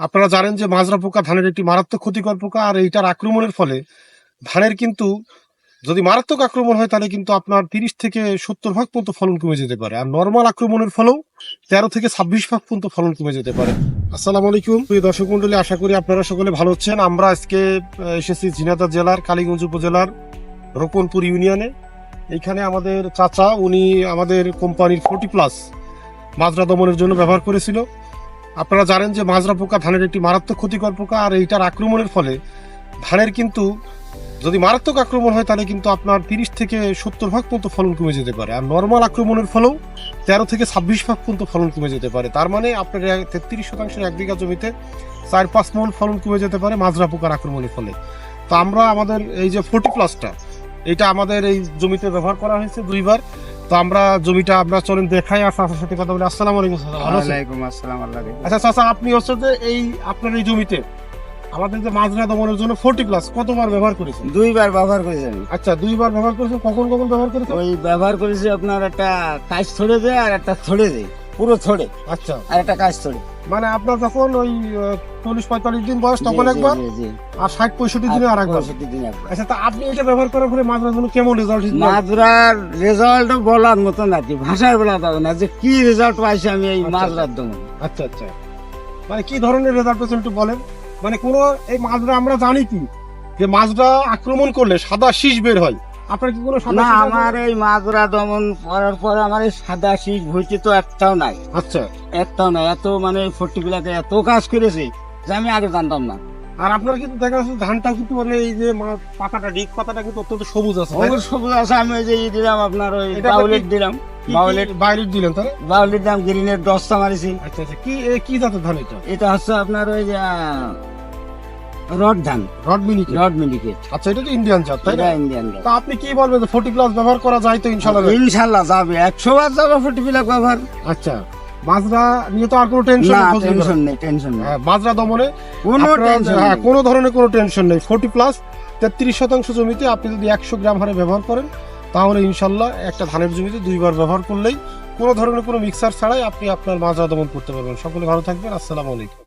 আপনারা জানেন যে মাজরা পোকা ধানের একটি মারাত্মক ক্ষতিকর পোকা, আর এইটার আক্রমণের ফলে ধানের কিন্তু যদি মারাত্মক আক্রমণ হয়, তাহলে কিন্তু আপনার তিরিশ থেকে সত্তর ভাগ পর্যন্ত ফলন কমে যেতে পারে। আর নর্মাল আক্রমণের ফলেও তেরো থেকে ছাব্বিশ ভাগ পর্যন্ত ফলন কমে যেতে পারে। আসসালামু আলাইকুম। প্রিয় দর্শক মন্ডলী আশা করি আপনারা সকলে ভালো হচ্ছেন আমরা আজকে এসেছি ঝিনাইদহ জেলার, কালীগঞ্জ উপজেলার রোপণপুর ইউনিয়নে। এইখানে আমাদের চাচা, উনি আমাদের কোম্পানির ফোর্টি প্লাস মাজরা দমনের জন্য ব্যবহার করেছিল। আপনারা জানেন যে মাজরা পোকা ধানের একটি মারাত্মক ক্ষতিকর পোকা আর এইটার আক্রমণের ফলে ধানের কিন্তু যদি মারাত্মক আক্রমণ হয় তাহলে কিন্তু আপনার তিরিশ থেকে সত্তর ভাগ পর্যন্ত ফলন কমে যেতে পারে। আর নর্মাল আক্রমণের ফলেও তেরো থেকে ছাব্বিশ ভাগ পর্যন্ত ফলন কমে যেতে পারে। তার মানে আপনার তেত্রিশ শতাংশের এক বিঘা জমিতে চার পাঁচ মন ফলন কমে যেতে পারে মাজরা পোকার আক্রমণের ফলে। তো আমরা আমাদের এই যে ফোর্টি প্লাসটা এটা আমাদের এই জমিতে ব্যবহার করা হয়েছে দুইবার। তো আমরা জমিটা আমরা চলেন দেখাই আর চাচার সাথে কথা বলি। আসসালামু আলাইকুম ওয়ালাইকুম আসসালাম আল্লাহ আচ্ছা চাচা আপনি হচ্ছে যে এই আপনার এই জমিতে আমাদের যে মাজরা দমনের জন্য ফোর্টি প্লাস কতবার ব্যবহার করেছেন? দুইবার ব্যবহার করেছেন আচ্ছা দুইবার ব্যবহার করেছেন? কখন কখন ব্যবহার করেছেন? ওই ব্যবহার করেছি আপনার একটা কাজ ছড়ে দেয় আর একটা ছড়ে দেয়। পুরো ছড়ে। আচ্ছা। আর একটা কাজ ছড়ে। মানে আপনার যখন ওই চল্লিশ পঁয়তাল্লিশ দিন বয়স তখন একবার। আর ষাট পঁয়ষট্টি দিনে আর একবার। আচ্ছা তা আপনি এটা ব্যবহার করার পরে মাজরার জন্য কেমন রেজাল্ট মাজরার রেজাল্ট বলার মতো না কি ভাষায় বলা যাবে না যে কি রেজাল্ট পাইছি আমি এই আচ্ছা, মাজরার আচ্ছা আচ্ছা। মানে কি ধরনের রেজাল্ট পেয়েছেন একটু বলেন? মানে কোন এই মাজরা আমরা জানি কি যে মাজরা আক্রমণ করলে সাদা শীষ বের হয়। আপনার কি কোনো না আমার এই মাজরা দমন করার পর আমার এই সাদা ভুইতে তো একটাও নাই। আচ্ছা। একটাও নাই এত মানে ফোর্টি বিলাকে এত কাজ করেছে যে আমি আগে জানতাম না। আর আপনার কিন্তু দেখা যাচ্ছে ধানটা কিন্তু মানে এই যে পাতাটা ডিক পাতাটা কিন্তু অত্যন্ত সবুজ আছে সবুজ আছে আমি ওই যে ই দিলাম আপনার ওই বাউলেট দিলাম বাউলেট দিলেন তাই বাউলেট দাম গ্রিনের দশটা মারিছি। আচ্ছা আচ্ছা কি কি জাতের ধান এটা? এটা হচ্ছে আপনার ওই যে রড ধান। রড মিনিকে রড মিনিকেট। আচ্ছা এটা তো ইন্ডিয়ান জাত তাই না? ইন্ডিয়ান তা আপনি কি বলবেন যে ফোর্টি প্লাস ব্যবহার করা যায় তো ইনশাল্লাহ ইনশাল্লাহ যাবে। একশো বার যাবে ফুটি বিলাক ব্যবহার। আচ্ছা মাজরা নিয়ে তো আর কোনো টেনশন না টেনশন নেই টেনশন নেই। হ্যাঁ, মাজরা দমনে কোনো টেনশন হ্যাঁ, কোনো ধরনের কোনো টেনশন নেই। ফোর্টি প্লাস তেত্রিশ শতাংশ জমিতে আপনি যদি একশো গ্রাম হারে ব্যবহার করেন তাহলে ইনশাল্লাহ একটা ধানের জমিতে দুইবার ব্যবহার করলেই কোনো ধরনের কোনো মিক্সার ছাড়াই আপনি আপনার মাজরা দমন করতে পারবেন। সকলে ভালো থাকবেন। আসসালামু আলাইকুম।